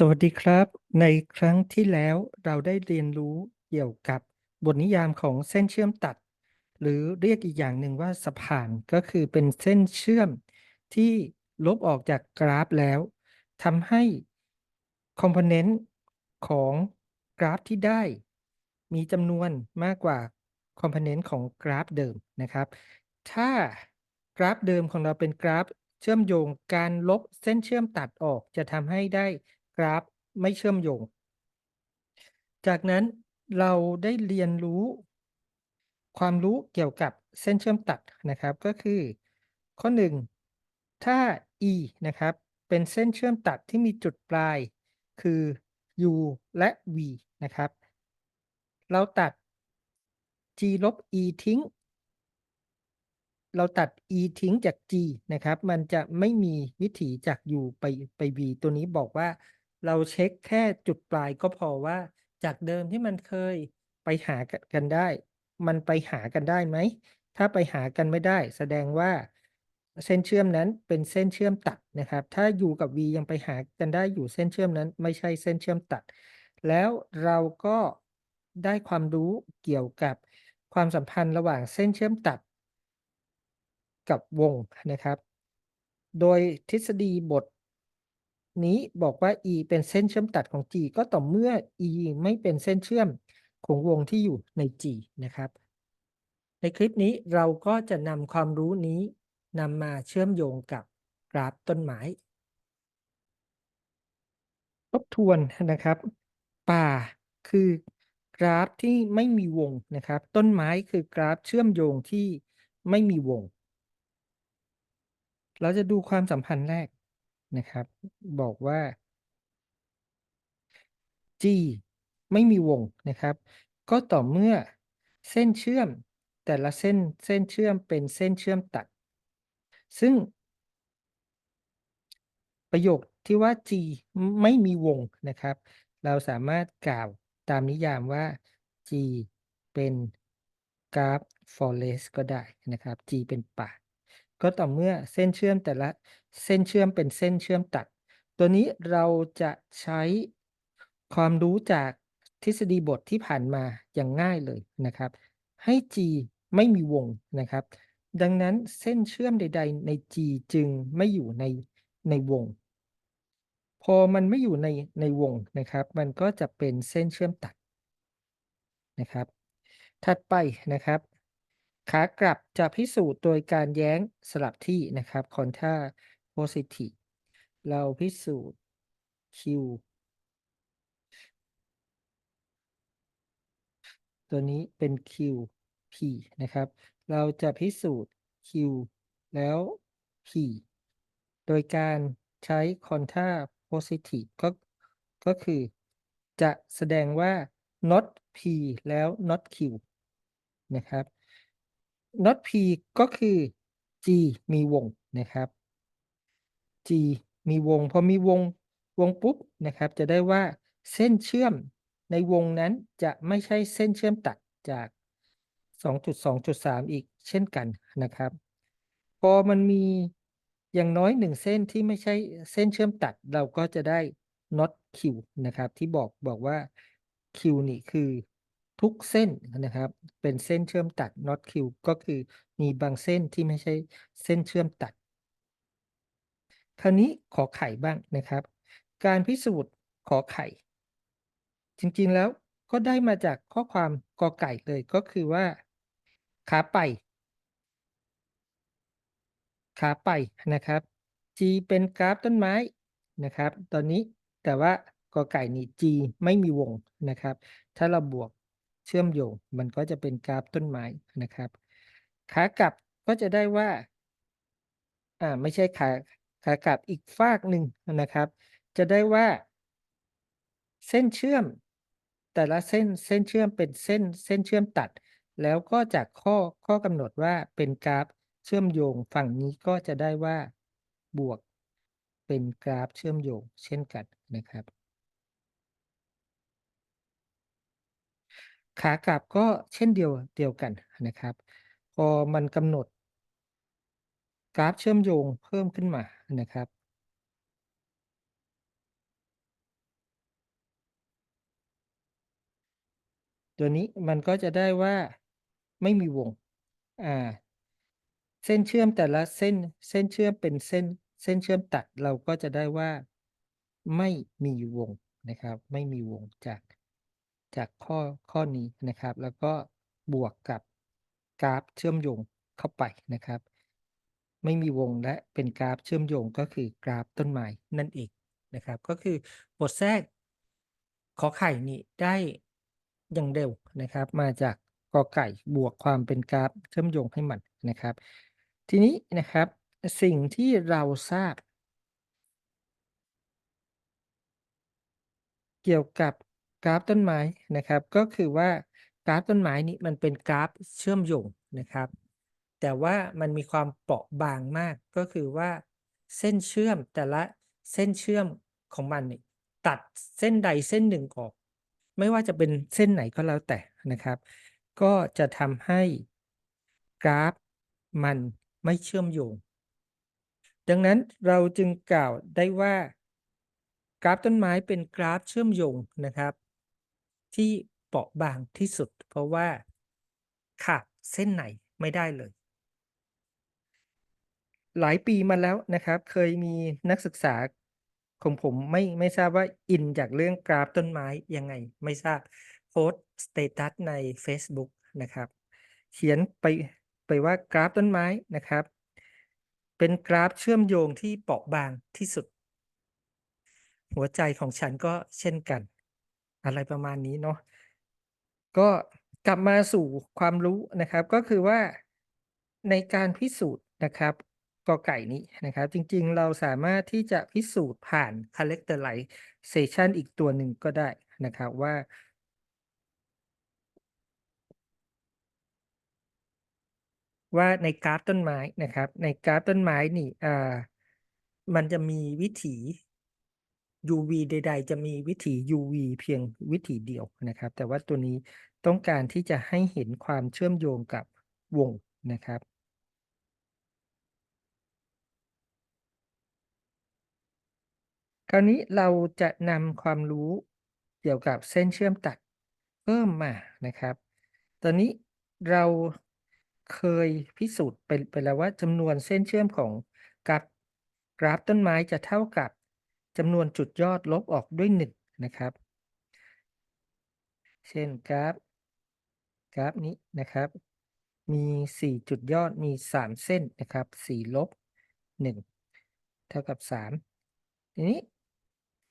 สวัสดีครับ ในครั้งที่แล้วเราได้เรียนรู้เกี่ยวกับบทนิยามของเส้นเชื่อมตัด หรือเรียกอีกอย่างหนึ่งว่าสะพานก็คือเป็นเส้นเชื่อมที่ลบออกจากกราฟแล้วทำให้คอมโพเนนต์ของกราฟที่ได้ มีจำนวนมากกว่าคอมโพเนนต์ของกราฟเดิมนะครับ ถ้ากราฟเดิมของเราเป็นกราฟเชื่อมโยงการลบเส้นเชื่อมตัดออกจะทำให้ได้ ราฟไม่เชื่อมโยง จากนั้นเราได้เรียนรู้ ความรู้เกี่ยวกับเส้นเชื่อมตัดนะครับ ก็คือ ข้อ 1 ถ้า e นะครับ เป็นเส้นเชื่อมตัดที่มีจุดปลาย คือ u และ v นะครับ เราตัด g ลบ e ทิ้ง เราตัด e ทิ้งจาก g นะครับ มันจะไม่มีวิถีจาก u ไปไป v ตัวนี้บอกว่า เราเช็คแค่จุดปลายก็พอว่า จากเดิมที่มันเคยไปหากันได้ มันไปหากันได้ไหม ถ้าไปหากันไม่ได้ แสดงว่าเส้นเชื่อมนั้นเป็นเส้นเชื่อมตัดนะครับ ถ้า u กับ v ยังไปหากันได้อยู่เส้นเชื่อมนั้น ไม่ใช่เส้นเชื่อมตัด แล้วเราก็ได้ความรู้เกี่ยวกับความสัมพันธ์ระหว่างเส้นเชื่อมตัด กับวงนะครับ โดยทฤษฎีบท นี้บอกว่า e เป็นเส้นเชื่อมตัดของ g ก็ต่อเมื่อ e ไม่เป็นเส้นเชื่อมของวงที่อยู่ใน g นะครับ ในคลิปนี้เราก็จะนำความรู้นี้นำมาเชื่อมโยงกับกราฟต้นไม้ทบทวนนะครับ ป่าคือกราฟที่ไม่มีวงนะครับ ต้นไม้คือกราฟเชื่อมโยงที่ไม่มีวง เราจะดูความสัมพันธ์แรก นะครับ บอกว่า G ไม่มีวงนะครับ ก็ต่อเมื่อเส้นเชื่อมแต่ละเส้นเส้นเชื่อมเป็นเส้นเชื่อมตัด ซึ่ง ประโยคที่ว่า G ไม่มีวงนะครับ เราสามารถกล่าวตามนิยามว่า G เป็นกราฟ forest ก็ได้นะครับ G เป็นป่า ก็ต่อเมื่อเส้นเชื่อมแต่ละ เส้นเชื่อมเป็นเส้นเชื่อมตัด ตัวนี้เราจะใช้ความรู้จากทฤษฎีบทที่ผ่านมาอย่างง่ายเลยนะครับ ให้ G ไม่มีวงนะครับ ดังนั้นเส้นเชื่อมใด ๆ ใน G จึงไม่อยู่ในในวง พอมันไม่อยู่ในในวงนะครับ มันก็จะเป็นเส้นเชื่อมตัดนะครับ ถัดไปนะครับขากลับจะพิสูจน์โดยการแย้งสลับที่นะครับ contra positive เราพิสูจน์ q ตัวนี้เป็น q p นะครับ เราจะพิสูจน์ q แล้ว p โดยการใช้ contra positive ก็ก็คือจะแสดงว่า not p แล้ว not q นะครับ not p ก็คือ g มีวงนะครับ g มีวง พอมีวงวงปุ๊บนะครับ จะได้ว่าเส้นเชื่อมในวงนั้นจะไม่ใช่เส้นเชื่อมตัดจาก 2.2.3 อีกเช่นกันนะครับ พอมันมีอย่างน้อย1เส้นที่ไม่ใช่เส้นเชื่อมตัดเราก็จะได้ not q นะครับ ที่บอกบอกว่า q นี่คือทุกเส้นนะครับ เป็นเส้นเชื่อมตัด not q ก็คือมีบางเส้นที่ไม่ใช่เส้นเชื่อมตัด คราวนี้ขอไข่บ้างนะครับ การพิสูจน์ขอไข่ จริงๆแล้วก็ได้มาจากข้อความกอไก่เลยก็คือว่า ขาไป ขาไปนะครับ G เป็นกราฟต้นไม้นะครับ ตอนนี้แต่ว่ากอไก่นี่ G ไม่มีวงนะครับ ถ้าเราบวกเชื่อมโยงมันก็จะเป็นกราฟต้นไม้นะครับ ขากลับก็จะได้ว่า อ่าไม่ใช่ขาขา กับอีกฟากหนึ่งนะครับ จะได้ว่า เส้นเชื่อม แต่ละเส้นเส้นเชื่อมเป็นเส้นเส้นเชื่อมตัด แล้วก็จากข้อข้อกำหนดว่าเป็นกราฟเชื่อมโยง ฝั่งนี้ก็จะได้ว่าบวกเป็นกราฟเชื่อมโยงเช่นกันนะครับ ขากลับก็เช่นเดียวเดียวกันนะครับ พอมันกำหนด กราฟเชื่อมโยงเพิ่มขึ้นมานะครับ ตัวนี้มันก็จะได้ว่าไม่มีวงอ่าเส้นเชื่อมแต่ละเส้นเส้นเชื่อมเป็นเส้นเส้นเชื่อมตัดเราก็จะได้ว่าไม่มีวงนะครับ ไม่มีวงจากจากข้อข้อนี้นะครับ แล้วก็บวกกับกราฟเชื่อมโยงเข้าไปนะครับ ไม่มีวงและเป็นกราฟเชื่อมโยงก็คือกราฟต้นไม้นั่นเองนะครับ ก็คือบทแทรกขอไข่นี่ได้อย่างเร็วนะครับ มาจากกอไก่บวกความเป็นกราฟเชื่อมโยงให้มันนะครับ ทีนี้นะครับสิ่งที่เราทราบ เกี่ยวกับกราฟต้นไม้นะครับ ก็คือว่ากราฟต้นไม้นี้มันเป็นกราฟเชื่อมโยงนะครับ แต่ว่ามันมีความเปราะบางมากก็คือว่า เส้นเชื่อมแต่ละเส้นเชื่อมของมันนี่ตัดเส้นใดเส้นหนึ่งออก ไม่ว่าจะเป็นเส้นไหนก็แล้วแต่นะครับ ก็จะทำให้กราฟมันไม่เชื่อมโยง ดังนั้นเราจึงกล่าวได้ว่า กราฟต้นไม้เป็นกราฟเชื่อมโยงนะครับ ที่เปราะบางที่สุด เพราะว่าขาดเส้นไหนไม่ได้เลย หลายปีมาแล้วนะครับ เคยมีนักศึกษาของผมไม่ไม่ทราบว่าอินจากเรื่องกราฟต้นไม้ยังไง ไม่ทราบโพสต์สเตตัสใน Facebook นะครับ เขียนไปไปว่ากราฟต้นไม้นะครับ เป็นกราฟเชื่อมโยงที่เปราะบางที่สุด หัวใจของฉันก็เช่นกัน อะไรประมาณนี้เนาะก็กลับมาสู่ความรู้นะครับ ก็คือว่าในการพิสูจน์นะครับ กอไก่นี้นะครับ จริงๆ เราสามารถที่จะพิสูจน์ผ่าน characterization อีกตัวหนึ่งก็ได้นะครับว่า ว่าในกราฟต้นไม้นะครับ ในกราฟต้นไม้นี่อ่ามันจะมีวิถี UV ใด ๆ จะมีวิถี UV เพียงวิถีเดียวนะครับ แต่ว่าตัวนี้ต้องการที่จะให้เห็นความเชื่อมโยงกับวงนะครับ คราวนี้เราจะนำความรู้เกี่ยวกับเส้นเชื่อมตัดเพิ่มมานะครับ ตอนนี้เราเคยพิสูจน์ไปไปแล้วว่าจำนวนเส้นเชื่อมของกราฟกราฟต้นไม้จะเท่ากับจำนวนจุดยอดลบออกด้วยหนึ่งนะครับ เช่นกราฟกราฟนี้นะครับ มีสี่จุดยอดมีสามเส้นนะครับสี่ลบหนึ่งเท่ากับสามทีนี้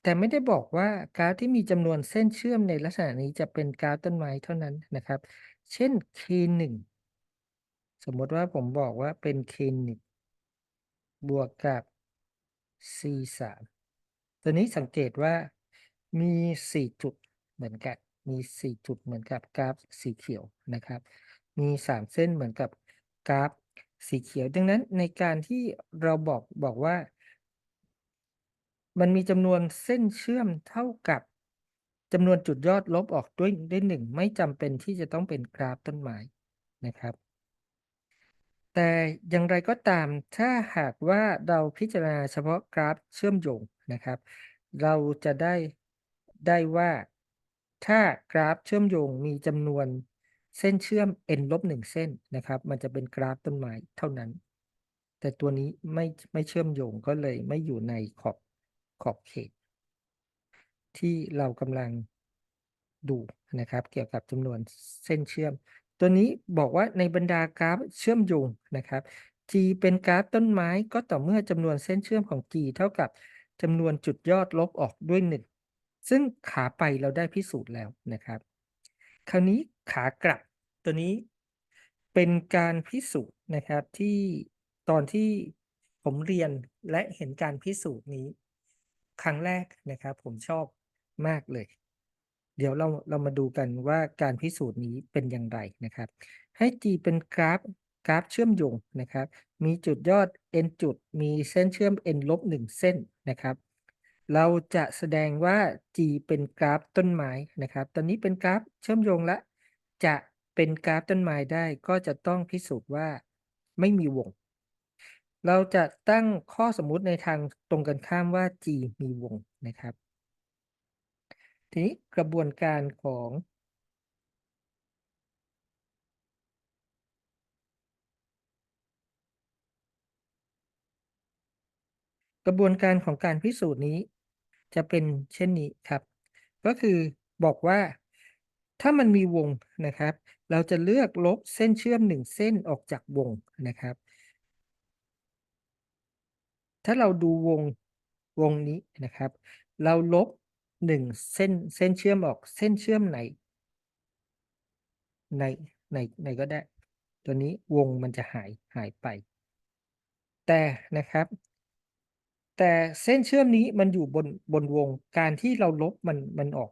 แต่ไม่ได้บอกว่ากราฟที่มีจำนวนเส้นเชื่อมในลักษณะนี้จะเป็นกราฟต้นไม้เท่านั้นนะครับ เช่น k หนึ่งสมมติว่าผมบอกว่าเป็น k หนึ่งบวกกับ c สามตัวนี้สังเกตว่ามีสี่จุดเหมือนกัน มีสี่จุดเหมือนกับกราฟสีเขียวนะครับ มีสามเส้นเหมือนกับกราฟสีเขียว ดังนั้นในการที่เราบอกบอกว่า มันมีจำนวนเส้นเชื่อมเท่ากับจำนวนจุดยอดลบออกด้วยด้วยหนึ่งไม่จำเป็นที่จะต้องเป็นกราฟต้นไม้นะครับ แต่อย่างไรก็ตามถ้าหากว่าเราพิจารณาเฉพาะกราฟเชื่อมโยงนะครับ เราจะได้ได้ว่าถ้ากราฟเชื่อมโยงมีจำนวนเส้นเชื่อม n ลบหนึ่งเส้นนะครับ มันจะเป็นกราฟต้นไม้เท่านั้น แต่ตัวนี้ไม่ไม่เชื่อมโยงก็เลยไม่อยู่ในขอบ ขอบเขต ที่เรากำลังดูนะครับ เกี่ยวกับจำนวนเส้นเชื่อม ตัวนี้บอกว่าในบรรดากราฟเชื่อมโยงนะครับ G เป็นกราฟต้นไม้ก็ต่อเมื่อจำนวนเส้นเชื่อมของ G เท่ากับจำนวนจุดยอดลบออกด้วยหนึ่งซึ่งขาไปเราได้พิสูจน์แล้วนะครับ คราวนี้ขากลับตัวนี้เป็นการพิสูจน์นะครับที่ตอนที่ผมเรียนและเห็นการพิสูจน์นี้ ครั้งแรกนะครับ ผมชอบมากเลย เดี๋ยวเราเรามาดูกันว่าการพิสูจน์นี้เป็นอย่างไรนะครับ ให้ G เป็นกราฟกราฟเชื่อมโยงนะครับ มีจุดยอด n จุด มีเส้นเชื่อม n ลบหนึ่งเส้นนะครับ เราจะแสดงว่า G เป็นกราฟต้นไม้นะครับ ตอนนี้เป็นกราฟเชื่อมโยงและ จะเป็นกราฟต้นไม้ได้ก็จะต้องพิสูจน์ว่าไม่มีวง เราจะตั้งข้อสมมุติในทางตรงกันข้ามว่า G มีวงนะครับ ทีนี้กระบวนการของกระบวนการของการพิสูจน์นี้จะเป็นเช่นนี้ครับ ก็คือบอกว่าถ้ามันมีวงนะครับ เราจะเลือกลบเส้นเชื่อมหนึ่งเส้นออกจากวงนะครับ ถ้าเราดูวงวงนี้นะครับ เราลบหนึ่งเส้นเส้นเชื่อมออกเส้นเชื่อมไหนในในในก็ได้ ตัวนี้วงมันจะหายหายไป แต่นะครับ แต่เส้นเชื่อมนี้มันอยู่บนบนวงการที่เราลบมันมันออก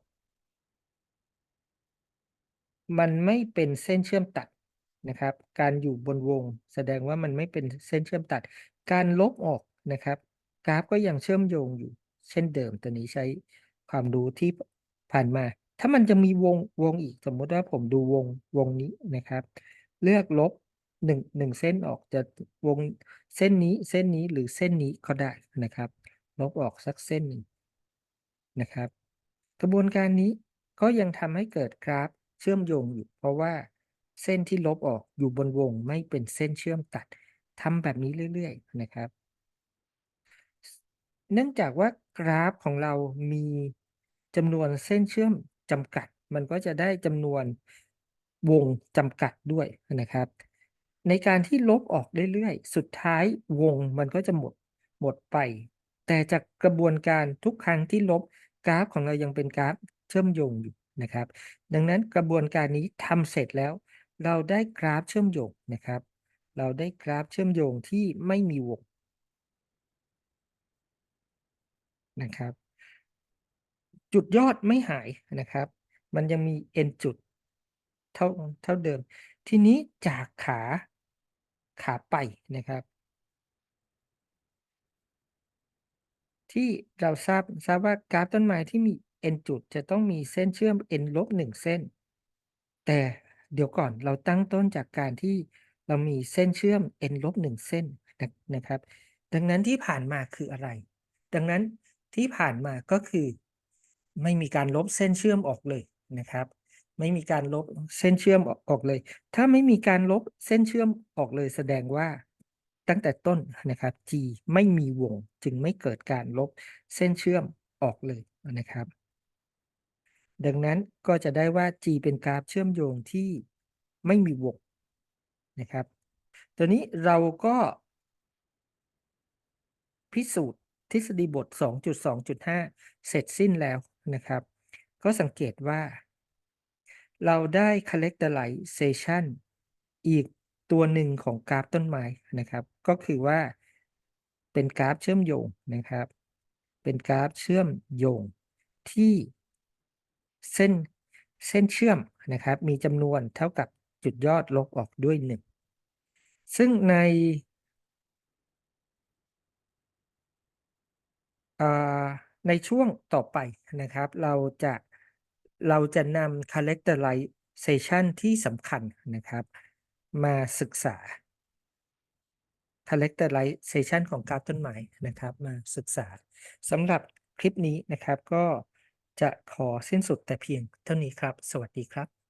มันไม่เป็นเส้นเชื่อมตัดนะครับ การอยู่บนวง แสดงว่ามันไม่เป็นเส้นเชื่อมตัด การลบออก นะครับ กราฟก็ยังเชื่อมโยงอยู่ เช่นเดิมตัวนี้ใช้ความรู้ที่ผ่านมา ถ้ามันจะมีวงวงอีกสมมติว่าผมดูวงวงนี้นะครับ เลือกลบหนึ่งหนึ่งเส้นออกจะวงเส้นนี้เส้นนี้หรือเส้นนี้ก็ได้นะครับ ลบออกสักเส้นหนึ่งนะครับ กระบวนการนี้ก็ยังทำให้เกิดกราฟเชื่อมโยงอยู่เพราะว่าเส้นที่ลบออกอยู่บนวงไม่เป็นเส้นเชื่อมตัดทำแบบนี้เรื่อย ๆ นะครับ เนื่องจากว่ากราฟของเรามีจำนวนเส้นเชื่อมจำกัด มันก็จะได้จำนวนวงจำกัดด้วยนะครับ ในการที่ลบออกเรื่อยๆ สุดท้ายวงมันก็จะหมดหมดไป แต่จากกระบวนการทุกครั้งที่ลบกราฟของเรายังเป็นกราฟเชื่อมโยงอยู่นะครับ ดังนั้นกระบวนการนี้ทำเสร็จแล้ว เราได้กราฟเชื่อมโยงนะครับ เราได้กราฟเชื่อมโยงที่ไม่มีวง นะครับ จุดยอดไม่หายนะครับ มันยังมี n จุดเท่าเท่าเดิม ทีนี้จากขาขาไปนะครับ ที่เราทราบทราบว่ากราฟต้นไม้ที่มี n จุดจะต้องมีเส้นเชื่อม n ลบหนึ่งเส้น แต่เดี๋ยวก่อนเราตั้งต้นจากการที่เรามีเส้นเชื่อม n ลบหนึ่งเส้นนะครับ ดังนั้นที่ผ่านมาคืออะไร ดังนั้น ที่ผ่านมาก็คือ ไม่มีการลบเส้นเชื่อมออกเลยนะครับ ไม่มีการลบเส้นเชื่อมออกออกเลย ถ้าไม่มีการลบเส้นเชื่อมออกเลย แสดงว่าตั้งแต่ต้นนะครับ G ไม่มีวงจึงไม่เกิดการลบเส้นเชื่อมออกเลยนะครับ ดังนั้นก็จะได้ว่า G เป็นกราฟเชื่อมโยงที่ไม่มีวงนะครับ ตัวนี้เราก็พิสูจน์ ทฤษฎีบท 2.2.5 เสร็จสิ้นแล้วนะครับ ก็สังเกตว่า เราได้ characterization อีกตัวหนึ่งของกราฟต้นไม้นะครับ ก็คือว่าเป็นกราฟเชื่อมโยงนะครับ เป็นกราฟเชื่อมโยงที่เส้นเส้นเชื่อมนะครับ มีจำนวนเท่ากับจุดยอดลบออกด้วยหนึ่งซึ่งใน ในช่วงต่อไปนะครับ เราจะเราจะนำ characterization ที่สำคัญนะครับ มาศึกษา characterization ของกราฟต้นไม้นะครับ มาศึกษาสำหรับคลิปนี้นะครับก็จะขอสิ้นสุดแต่เพียงเท่านี้ครับ สวัสดีครับ